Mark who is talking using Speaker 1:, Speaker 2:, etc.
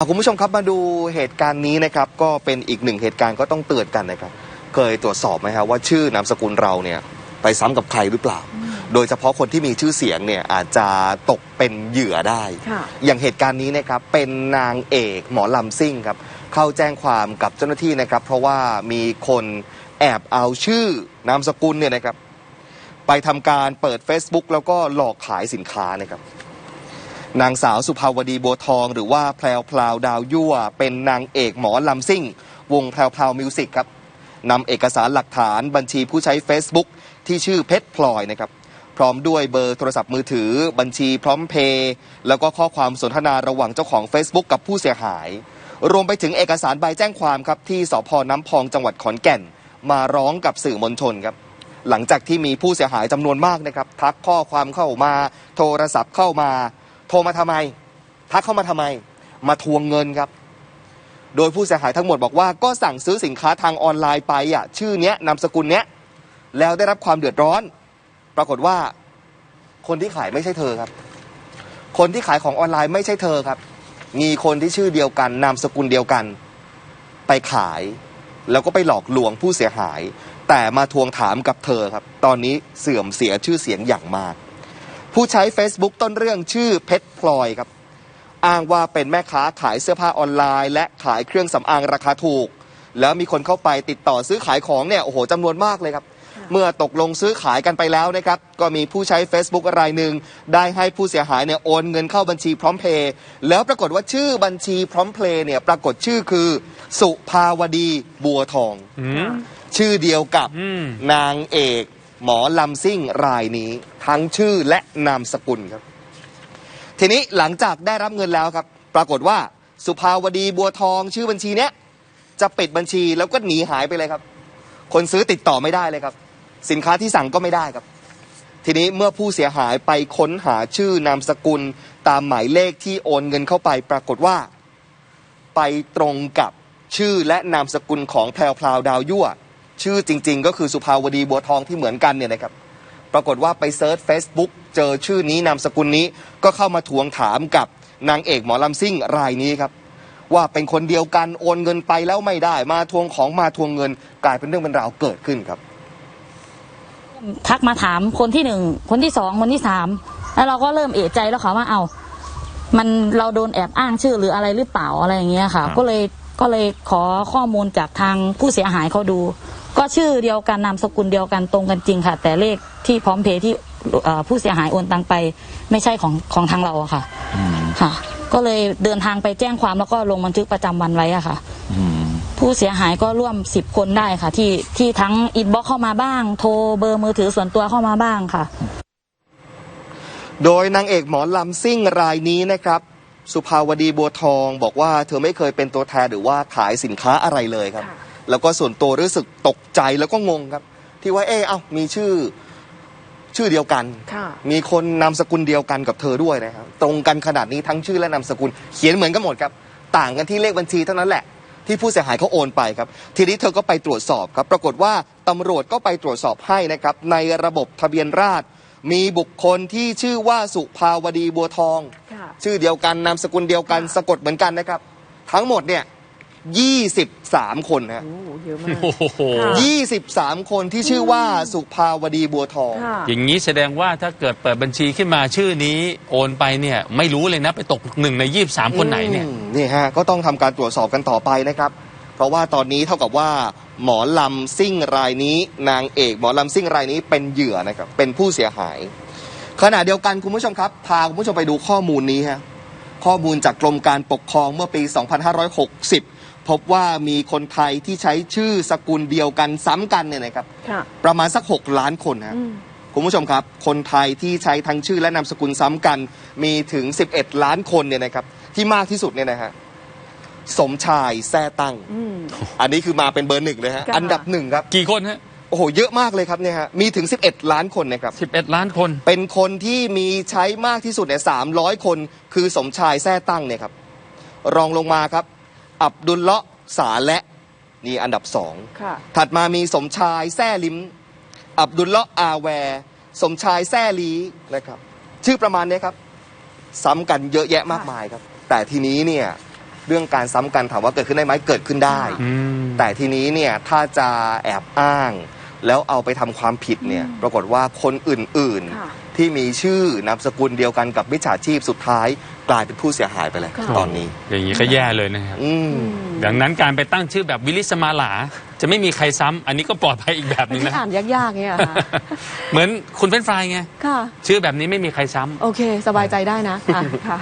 Speaker 1: อะคุณผู้ชมครับมาดูเหตุการณ์นี้นะครับก็เป็นอีกหนึ่งเหตุการณ์ก็ต้องเตือนกันนะครับ เคยตรวจสอบไหมครับว่าชื่อนามสกุลเราเนี่ยไปซ้ำกับใครหรือเปล่า โดยเฉพาะคนที่มีชื่อเสียงเนี่ยอาจจะตกเป็นเหยื่อได้
Speaker 2: ค่ะ
Speaker 1: อย่างเหตุการณ์นี้นะครับเป็นนางเอกหมอลำซิ่งครับเข้าแจ้งความกับเจ้าหน้าที่นะครับ เพราะว่ามีคนแอบเอาชื่อนามสกุลเนี่ยนะครับไปทำการเปิด Facebook แล้วก็หลอกขายสินค้านะครับ นางสาวสุภาวดีบัวทอง หรือว่าแพรวพลาวดาวยั่ว เป็นนางเอกหมอลำซิ่ง วงแพรวพลาวมิวสิกครับนำเอกสารหลักฐานบัญชีผู้ใช้ Facebook ที่ชื่อเพชรพลอยนะครับพร้อมด้วยเบอร์โทรศัพท์มือถือ บัญชีพร้อมเพย์แล้วก็ข้อความสนทนาระหว่างเจ้าของ Facebook กับผู้เสียหาย รวมไปถึงเอกสารใบแจ้งความครับที่สพน้ำพองจังหวัดขอนแก่น มาร้องกับสื่อมวลชนครับหลังจากที่มีผู้เสียหายจำนวนมากนะครับทักข้อความเข้ามา โทรศัพท์เข้ามา โทรมาทำไม ทักเข้ามาทำไม มาทวงเงินครับ โดยผู้เสียหายทั้งหมดบอกว่าก็สั่งซื้อสินค้าทางออนไลน์ไปอะชื่อเนี้ยนามสกุลเนี้ยแล้วได้รับความเดือดร้อน ปรากฏว่า คนที่ขายไม่ใช่เธอครับ คนที่ขายของออนไลน์ไม่ใช่เธอครับ มีคนที่ชื่อเดียวกันนามสกุลเดียวกัน ไปขาย แล้วก็ไปหลอกลวงผู้เสียหาย แต่มาทวงถามกับเธอครับ ตอนนี้เสื่อมเสียชื่อเสียงอย่างมาก ผู้ใช้ Facebook ต้นเรื่องชื่อเพชรพลอยครับ อ้างว่าเป็นแม่ค้าขายเสื้อผ้าออนไลน์ และขายเครื่องสำอางราคาถูก แล้วมีคนเข้าไปติดต่อซื้อขายของเนี่ยโอ้โหจำนวนมากเลยครับเมื่อตกลงซื้อขายกันไปแล้วนะครับ ก็มีผู้ใช้ Facebook รายหนึ่งได้ให้ผู้เสียหายเนี่ยโอนเงินเข้าบัญชีพร้อมเพย์แล้วปรากฏว่าชื่อบัญชีพร้อมเพลย์เนี่ยปรากฏชื่อคือ สุภาวดีบัวทอง
Speaker 3: อืม
Speaker 1: ชื่อเดียวกับ
Speaker 3: อืม
Speaker 1: นางเอก หมอลำซิ่งรายนี้ ทั้งชื่อและนามสกุลครับ ทีนี้หลังจากได้รับเงินแล้วครับ ปรากฏว่าสุภาวดีบัวทองชื่อบัญชีเนี้ยจะปิดบัญชีแล้วก็หนีหายไปเลยครับ คนซื้อติดต่อไม่ได้เลยครับ สินค้าที่สั่งก็ไม่ได้ครับ ทีนี้เมื่อผู้เสียหายไปค้นหาชื่อนามสกุล ตามหมายเลขที่โอนเงินเข้าไป ปรากฏว่า ไปตรงกับชื่อและนามสกุลของแพรวพราวดาวยั่ว ชื่อจริง ๆ ก็คือสุภาวดีบัวทองที่เหมือนกันเนี่ยนะครับปรากฏว่าไปเซิร์ช Facebook เจอชื่อนี้นามสกุลนี้ก็เข้ามาทวงถามกับนางเอกหมอลำซิ่งรายนี้ครับ ว่าเป็นคนเดียวกันโอนเงินไปแล้วไม่ได้ มาทวงของมาทวงเงิน กลายเป็นเรื่องเป็นราวเกิดขึ้นครับ
Speaker 4: ทักมาถามคนที่หนึ่งคนที่สองคนที่สามแล้วเราก็เริ่มเอะใจแล้วค่ะว่าเอา มันเราโดนแอบอ้างชื่อหรืออะไรหรือเปล่าอะไรอย่างเงี้ยค่ะ
Speaker 3: ครับ
Speaker 4: ก็เลยก็เลยขอข้อมูลจากทางผู้เสียหายเขาดู ก็ชื่อเดียวกันนามสกุลเดียวกันตรงกันจริงค่ะ แต่เลขที่พร้อมเพย์ที่เอ่อผู้เสียหายโอนตังไป ไม่ใช่ของของทางเราอะค่ะค่ะ ก็เลยเดินทางไปแจ้งความแล้วก็ลงบันทึกประจำวันไว้อะค่ะผู้เสียหายก็ร่วมสิบคนได้ค่ะ ที่ที่ทั้งอินบ็อกเข้ามาบ้าง โทรเบอร์มือถือส่วนตัวเข้ามาบ้างค่ะ
Speaker 1: โดยนางเอกหมอลำซิ่งรายนี้นะครับ สุภาวดีบัวทองบอกว่าเธอไม่เคยเป็นตัวแทนหรือว่าขายสินค้าอะไรเลยครับ
Speaker 2: ค่ะ
Speaker 1: แล้วก็ส่วนตัวรู้สึกตกใจแล้วก็งงครับ ที่ว่าเอ๊ะเอ้ามีชื่อชื่อเดียวกัน
Speaker 2: ค่ะ
Speaker 1: มีคนนามสกุลเดียวกันกับเธอด้วยนะครับ ตรงกันขนาดนี้ทั้งชื่อและนามสกุล เขียนเหมือนกันหมดครับ ต่างกันที่เลขบัญชีเท่านั้นแหละ ที่ผู้เสียหายเขาโอนไปครับ ทีนี้เธอก็ไปตรวจสอบครับ ปรากฏว่าตำรวจก็ไปตรวจสอบให้นะครับ ในระบบทะเบียนราษฎร์มีบุคคลที่ชื่อว่าสุภาวดีบัวทอง
Speaker 2: ค่ะ
Speaker 1: ชื่อเดียวกันนามสกุลเดียวกัน
Speaker 2: ค่ะ
Speaker 1: สะกดเหมือนกันนะครับ ทั้งหมดเนี่ย 23 คนฮะ
Speaker 2: โอ้โหเยอะมาก
Speaker 3: โอ้โห
Speaker 2: ค่ะ
Speaker 1: 23 คนที่ชื่อว่าสุภาวดีบัวทอง
Speaker 2: ค่ะ
Speaker 3: อย่างนี้แสดงว่าถ้าเกิดเปิดบัญชีขึ้นมาชื่อนี้โอนไปเนี่ยไม่รู้เลยนะไปตกหนึ่งในยี่สามคนไหนเนี่ย
Speaker 1: อืมนี่ฮะก็ต้องทำการตรวจสอบกันต่อไปนะครับ เพราะว่าตอนนี้เท่ากับว่าหมอลำซิ่งรายนี้ นางเอกหมอลำซิ่งรายนี้เป็นเหยื่อนะครับ เป็นผู้เสียหาย ขณะเดียวกันคุณผู้ชมครับ พาคุณผู้ชมไปดูข้อมูลนี้ฮะข้อมูลจากกรมการปกครองเมื่อปี 2560 พบว่ามีคนไทยที่ใช้ชื่อสกุลเดียวกันซ้ำกันเนี่ยนะครับ
Speaker 2: ค่ะ
Speaker 1: ประมาณสัก 6 ล้านคนฮะ
Speaker 2: อืม
Speaker 1: คุณผู้ชมครับ คนไทยที่ใช้ทั้งชื่อและนามสกุลซ้ำกัน มีถึง 11 ล้านคนเนี่ยนะครับ ที่มากที่สุดเนี่ยนะฮะสมชายแซ่ตั้ง
Speaker 2: อืม
Speaker 1: อันนี้คือมาเป็นเบอร์หนึ่งเลยฮะ
Speaker 2: ค่ะ
Speaker 1: อันดับหนึ่งครับ
Speaker 3: กี่คนฮะ
Speaker 1: โอ้โห เยอะมากเลยครับเนี่ยฮะ มีถึง 11 ล้านคนนะครับ
Speaker 3: สิบเอ็ดล้านคน
Speaker 1: เป็นคนที่มีใช้มากที่สุดเนี่ย300คน คือสมชายแซ่ตั้งเนี่ยครับ รองลงมาครับ อับดุลเลาะสาและนี่อันดับสอง
Speaker 2: ค่ะ
Speaker 1: ถัดมามีสมชายแซ่ลิม อับดุลเลาะอาแวร์สมชายแซ่ลีนะครับ ชื่อประมาณเนี้ยครับ ซ้ำกันเยอะแยะมากมายครับ แต่ทีนี้เนี่ยเรื่องการซ้ำกันถามว่าเกิดขึ้นได้ไหมเกิดขึ้นได้
Speaker 3: อืม
Speaker 1: แต่ทีนี้เนี่ยถ้าจะแอบอ้าง แล้วเอาไปทำความผิดเนี่ยปรากฏว่าคนอื่น
Speaker 2: ค่ะ
Speaker 1: ๆที่มีชื่อนามสกุลเดียวกันกับมิจฉาชีพสุดท้าย กลายเป็นผู้เสียหายไปเลย
Speaker 2: ค่ะ
Speaker 1: ตอนนี้
Speaker 3: อย่างนี้ก็แย่เลยนะครับ
Speaker 1: อืม
Speaker 3: ดังนั้นการไปตั้งชื่อแบบวิลิสมาลา จะไม่มีใครซ้ำอันนี้ก็ปลอดภัยอีกแบบหนึ่ง
Speaker 2: ที่
Speaker 3: นะ
Speaker 2: อ่านยากๆเนี่ยค่ะ
Speaker 3: เหมือนคุณเฟรนช์ฟรายไง
Speaker 2: ค่ะ
Speaker 3: ชื่อแบบนี้ไม่มีใครซ้ำ
Speaker 2: โอเค สบายใจได้นะอะค่ะ